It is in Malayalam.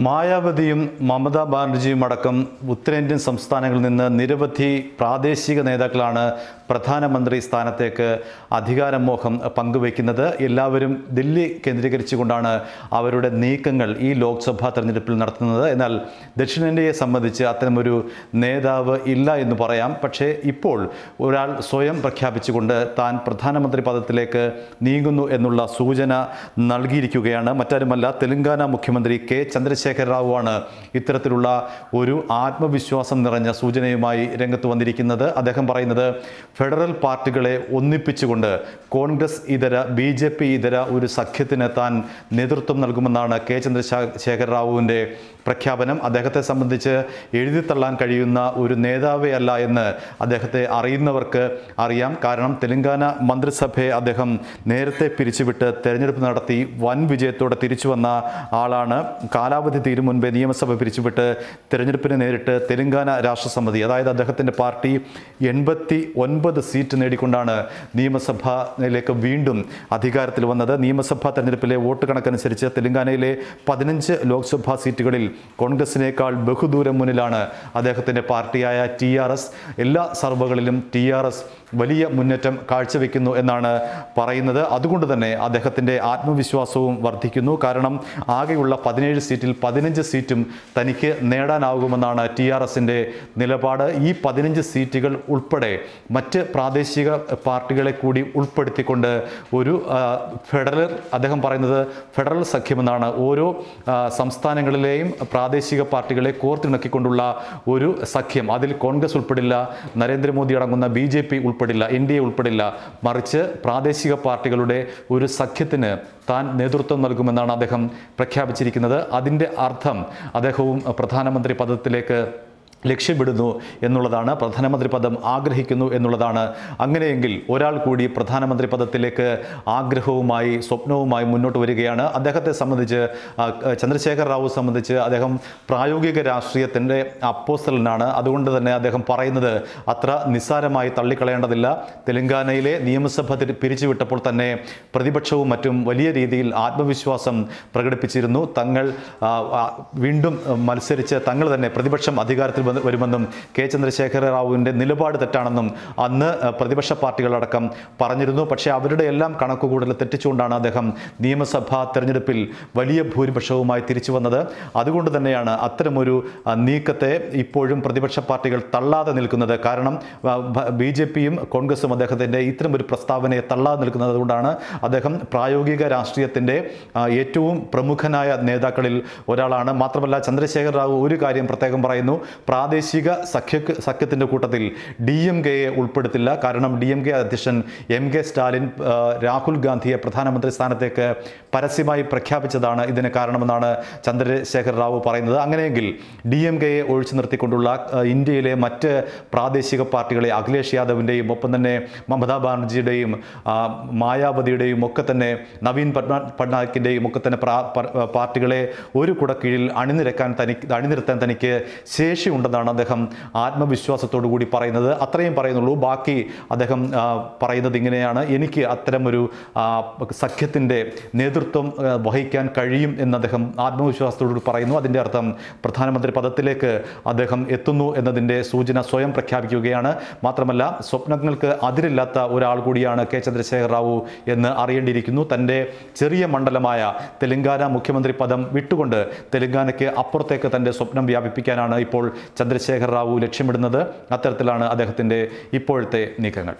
മായാവതിയും മമതാ ബാനർജിയും അടക്കം ഉത്തരേന്ത്യൻ സംസ്ഥാനങ്ങളിൽ നിന്ന് നിരവധി പ്രാദേശിക നേതാക്കളാണ് പ്രധാനമന്ത്രി സ്ഥാനത്തേക്ക് അധികാരമോഹം പങ്കുവയ്ക്കുന്നത്. എല്ലാവരും ദില്ലി കേന്ദ്രീകരിച്ചുകൊണ്ടാണ് അവരുടെ നീക്കങ്ങൾ ഈ ലോക്സഭാ തെരഞ്ഞെടുപ്പിൽ നടത്തുന്നത്. എന്നാൽ ദക്ഷിണേന്ത്യയെ സംബന്ധിച്ച് അത്തരമൊരു നേതാവ് ഇല്ല എന്ന് പറയാം. പക്ഷേ ഇപ്പോൾ ഒരാൾ സ്വയം പ്രഖ്യാപിച്ചുകൊണ്ട് താൻ പ്രധാനമന്ത്രി പദത്തിലേക്ക് നീങ്ങുന്നു എന്നുള്ള സൂചന നൽകിയിരിക്കുകയാണ്. മറ്റാരുമല്ല തെലങ്കാന മുഖ്യമന്ത്രി കെ. ചന്ദ്രശേഖര റാവുവാണ് ഇത്തരത്തിലുള്ള ഒരു ആത്മവിശ്വാസം നിറഞ്ഞ സൂചനയുമായി രംഗത്ത് വന്നിരിക്കുന്നത്. അദ്ദേഹം പറയുന്നത് ഫെഡറൽ പാർട്ടികളെ ഒന്നിപ്പിച്ചുകൊണ്ട് കോൺഗ്രസ് ഇതര ബി ജെ പി ഇതര ഒരു സഖ്യത്തിന് താൻ നേതൃത്വം നൽകുമെന്നാണ് കെ ചന്ദ്രശേഖര റാവുവിന്റെ പ്രഖ്യാപനം. അദ്ദേഹത്തെ സംബന്ധിച്ച് എഴുതിത്തള്ളാൻ കഴിയുന്ന ഒരു നേതാവേ അല്ല എന്ന് അദ്ദേഹത്തെ അറിയുന്നവർക്ക് അറിയാം. കാരണം തെലങ്കാന മന്ത്രിസഭയെ അദ്ദേഹം നേരത്തെ പിരിച്ചുവിട്ട് തെരഞ്ഞെടുപ്പ് നടത്തി വൻ വിജയത്തോടെ തിരിച്ചു വന്ന ആളാണ്. കാലാവധി തീരും മുൻപേ നിയമസഭ പിരിച്ചുവിട്ട് തെരഞ്ഞെടുപ്പിനെ നേരിട്ട് തെലങ്കാന രാഷ്ട്രസമിതി അതായത് അദ്ദേഹത്തിന്റെ പാർട്ടി എൺപത്തി ഒൻപത് സീറ്റ് നേടിക്കൊണ്ടാണ് നിയമസഭയിലേക്ക് വീണ്ടും അധികാരത്തിൽ വന്നത്. നിയമസഭാ തെരഞ്ഞെടുപ്പിലെ വോട്ട് കണക്കനുസരിച്ച് തെലങ്കാനയിലെ പതിനഞ്ച് ലോക്സഭാ സീറ്റുകളിൽ കോൺഗ്രസിനേക്കാൾ ബഹുദൂരം മുന്നിലാണ് അദ്ദേഹത്തിന്റെ പാർട്ടിയായ ടി എല്ലാ സർവകളിലും ടി വലിയ മുന്നേറ്റം കാഴ്ചവെക്കുന്നു എന്നാണ് പറയുന്നത്. അതുകൊണ്ട് തന്നെ അദ്ദേഹത്തിന്റെ ആത്മവിശ്വാസവും വർദ്ധിക്കുന്നു. കാരണം ആകെയുള്ള പതിനേഴ് സീറ്റിൽ പതിനഞ്ച് സീറ്റും തനിക്ക് നേടാനാകുമെന്നാണ് ടി ആർ എസിന്റെ നിലപാട്. ഈ പതിനഞ്ച് സീറ്റുകൾ ഉൾപ്പെടെ മറ്റ് പ്രാദേശിക പാർട്ടികളെ കൂടി ഉൾപ്പെടുത്തിക്കൊണ്ട് ഒരു ഫെഡറൽ അദ്ദേഹം പറയുന്നത് ഫെഡറൽ സഖ്യമെന്നാണ്. ഓരോ സംസ്ഥാനങ്ങളിലെയും പ്രാദേശിക പാർട്ടികളെ കോർത്തിണക്കിക്കൊണ്ടുള്ള ഒരു സഖ്യം. അതിൽ കോൺഗ്രസ് ഉൾപ്പെടില്ല നരേന്ദ്രമോദി അടങ്ങുന്ന ബി ജെ പി ഉൾപ്പെടില്ല എൻ ഡി എ ഉൾപ്പെടില്ല. മറിച്ച് പ്രാദേശിക പാർട്ടികളുടെ ഒരു സഖ്യത്തിന് താൻ നേതൃത്വം നൽകുമെന്നാണ് അദ്ദേഹം പ്രഖ്യാപിച്ചിരിക്കുന്നത്. അതിന്റെ അർത്ഥം അദ്ദേഹവും പ്രധാനമന്ത്രി പദത്തിലേക്ക് ലക്ഷ്യമിടുന്നു എന്നുള്ളതാണ് പ്രധാനമന്ത്രി പദം ആഗ്രഹിക്കുന്നു എന്നുള്ളതാണ്. അങ്ങനെയെങ്കിൽ ഒരാൾ കൂടി പ്രധാനമന്ത്രി പദത്തിലേക്ക് ആഗ്രഹവുമായി സ്വപ്നവുമായി മുന്നോട്ട് വരികയാണ്. അദ്ദേഹത്തെ സംബന്ധിച്ച് ചന്ദ്രശേഖർ റാവു സംബന്ധിച്ച് അദ്ദേഹം പ്രായോഗിക രാഷ്ട്രീയത്തിന്റെ അപ്പോസ്റ്റലിനാണ് അതുകൊണ്ട് തന്നെ അദ്ദേഹം പറയുന്നത് അത്ര നിസ്സാരമായി തള്ളിക്കളയേണ്ടതില്ല. തെലങ്കാനയിലെ നിയമസഭ പിരിച്ചുവിട്ടപ്പോൾ തന്നെ പ്രതിപക്ഷവും മറ്റും വലിയ രീതിയിൽ ആത്മവിശ്വാസം പ്രകടിപ്പിച്ചിരുന്നു. തങ്ങൾ വീണ്ടും മത്സരിച്ച് തങ്ങൾ തന്നെ പ്രതിപക്ഷം അധികാരത്തിൽ വരുമെന്നും കെ ചന്ദ്രശേഖര റാവുവിന്റെ നിലപാട് തെറ്റാണെന്നും അന്ന് പ്രതിപക്ഷ പാർട്ടികളടക്കം പറഞ്ഞിരുന്നു. പക്ഷേ അവരുടെ എല്ലാം കണക്കുകൂടൽ തെറ്റിച്ചുകൊണ്ടാണ് അദ്ദേഹം നിയമസഭാ തെരഞ്ഞെടുപ്പിൽ വലിയ ഭൂരിപക്ഷവുമായി തിരിച്ചു വന്നത്. അതുകൊണ്ട് തന്നെയാണ് അത്തരമൊരു നീക്കത്തെ ഇപ്പോഴും പ്രതിപക്ഷ പാർട്ടികൾ തള്ളാതെ നിൽക്കുന്നത്. കാരണം ബി ജെ പിയും കോൺഗ്രസും അദ്ദേഹത്തിന്റെ ഇത്തരമൊരു പ്രസ്താവനയെ തള്ളാതെ നിൽക്കുന്നത് അതുകൊണ്ടാണ് അദ്ദേഹം പ്രായോഗിക രാഷ്ട്രീയത്തിന്റെ ഏറ്റവും പ്രമുഖനായ നേതാക്കളിൽ ഒരാളാണ്. മാത്രമല്ല ചന്ദ്രശേഖർ റാവു ഒരു കാര്യം പ്രത്യേകം പറയുന്നു. പ്രാദേശിക സഖ്യ സഖ്യത്തിന്റെ കൂട്ടത്തിൽ ഡി എം കെയെ ഉൾപ്പെടുത്തില്ല. കാരണം ഡി എം കെ അധ്യക്ഷൻ എം കെ സ്റ്റാലിൻ രാഹുൽ ഗാന്ധിയെ പ്രധാനമന്ത്രി സ്ഥാനത്തേക്ക് പരസ്യമായി പ്രഖ്യാപിച്ചതാണ് ഇതിന് കാരണമെന്നാണ് ചന്ദ്രശേഖർ റാവു പറയുന്നത്. അങ്ങനെയെങ്കിൽ ഡി എം കെയെ ഒഴിച്ചു നിർത്തിക്കൊണ്ടുള്ള ഇന്ത്യയിലെ മറ്റ് പ്രാദേശിക പാർട്ടികളെ അഖിലേഷ് യാദവിന്റെയും ഒപ്പം തന്നെ മമതാ ബാനർജിയുടെയും മായാവതിയുടെയും ഒക്കെ തന്നെ നവീൻ പട്നാ പട്നായിക്കിന്റെയും ഒക്കെ തന്നെ പാർട്ടികളെ ഒരു കുടക്കീഴിൽ അണിനിരക്കാൻ തനിക്ക് അണിനിരത്താൻ തനിക്ക് ശേഷിയുണ്ടെന്നാണ് അദ്ദേഹം ആത്മവിശ്വാസത്തോടു കൂടി പറയുന്നത്. അത്രയും പറയുന്നുള്ളൂ. ബാക്കി അദ്ദേഹം പറയുന്നത് ഇങ്ങനെയാണ്. എനിക്ക് അത്തരമൊരു സഖ്യത്തിന്റെ നേതൃത്വം വഹിക്കാൻ കഴിയും എന്ന് അദ്ദേഹം ആത്മവിശ്വാസത്തോടുകൂടി പറയുന്നു. അതിന്റെ അർത്ഥം പ്രധാനമന്ത്രി പദത്തിലേക്ക് അദ്ദേഹം എത്തുന്നു എന്നതിന്റെ സൂചന സ്വയം പ്രഖ്യാപിക്കുകയാണ്. മാത്രമല്ല സ്വപ്നങ്ങൾക്ക് അതിരില്ലാത്ത ഒരാൾ കൂടിയാണ് കെ ചന്ദ്രശേഖർ റാവു എന്ന് അറിയേണ്ടിയിരിക്കുന്നു. തന്റെ ചെറിയ മണ്ഡലമായ തെലങ്കാന മുഖ്യമന്ത്രി പദം വിട്ടുകൊണ്ട് തെലങ്കാനയ്ക്ക് അപ്പുറത്തേക്ക് തന്റെ സ്വപ്നം വ്യാപിപ്പിക്കാനാണ് ഇപ്പോൾ ചന്ദ്രശേഖർ റാവു ലക്ഷ്യമിടുന്നത്. അത്തരത്തിലാണ് അദ്ദേഹത്തിന്റെ ഇപ്പോഴത്തെ നീക്കങ്ങൾ.